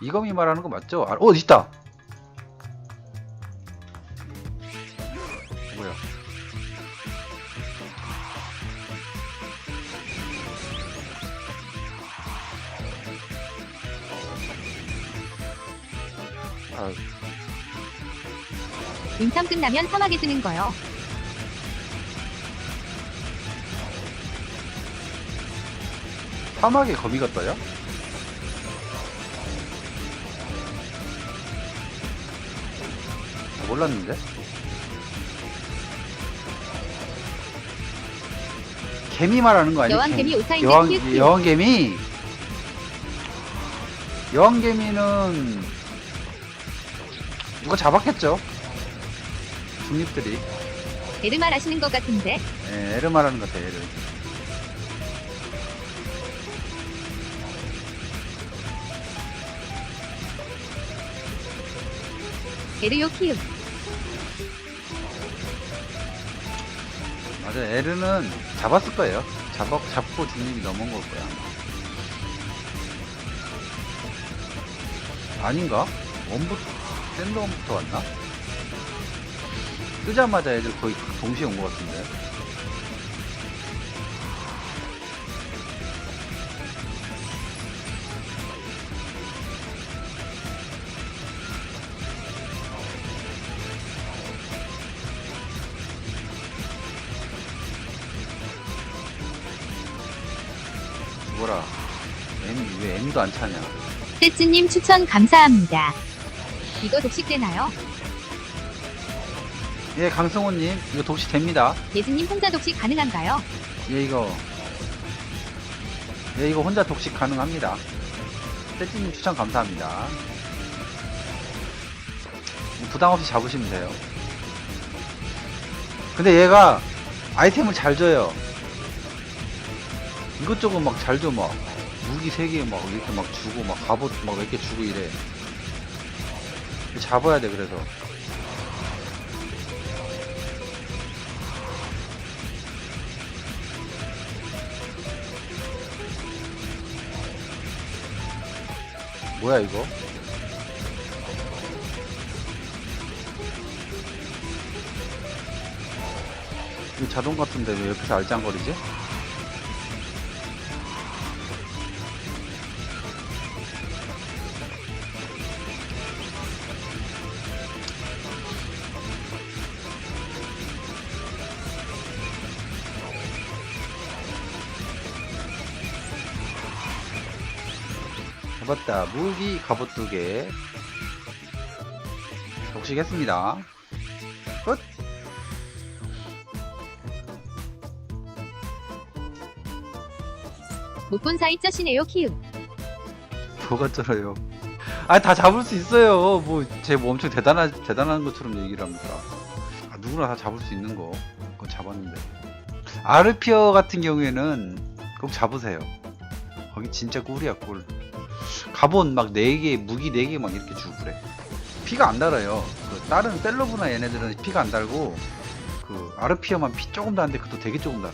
이검이 말하는 거 맞죠? 아, 어 있다. 뭐야? 아, 인삼 끝나면 사막에 드는 거요. 사막에 거미가 떠요? 몰랐는데? 개미 말하는 거 아니야? 여왕개미 오타인데 여왕, 키읔 키읔. 여왕개미 여왕개미는 누가 잡았겠죠? 중립들이 에르말 하시는 것 같은데. 예, 에르 말하는 것 같아 에르 에르요 키읔. 맞아 에르는 잡았을 거예요 잡아, 잡고 중립이 넘어온 걸 거야 아마. 아닌가? 원부터 샌드원부터 왔나? 뜨자마자 애들 거의 동시에 온 것 같은데 뭐라. M 왜 M도 안 차냐? 세츠님 추천 감사합니다. 이거 독식되나요? 예 강승호님 이거 독시 됩니다. 예즈님 혼자 독식 가능한가요? 예 이거. 예 이거 혼자 독식 가능합니다. 세찌님 추천 감사합니다. 부담 없이 잡으시면 돼요. 근데 얘가 아이템을 잘 줘요 이것저것 막 잘 줘 막 무기 3개 막 이렇게 막 주고 막 갑옷 막몇개 주고 이래 잡아야 돼 그래서 뭐야 이거? 이거 자동 같은데 왜 옆에서 알짱거리지? 잡았다. 무기 갑옷 두 개. 독식했습니다. 끝. 못 본 사이 쩌시네요 키읔. 뭐가 쩔어요. 아, 다 잡을 수 있어요. 뭐, 제뭐 엄청 대단한, 대단한 것처럼 얘기를 합니까. 아, 누구나 다 잡을 수 있는 거. 그건 잡았는데. 아르피어 같은 경우에는 꼭 잡으세요. 거기 진짜 꿀이야, 꿀. 갑옷 막 4개, 무기 4개 막 이렇게 주고 그래. 피가 안 달아요. 그 다른 셀러브나 얘네들은 피가 안 달고, 그, 아르피어만 피 조금 달는데 그것도 되게 조금 달아.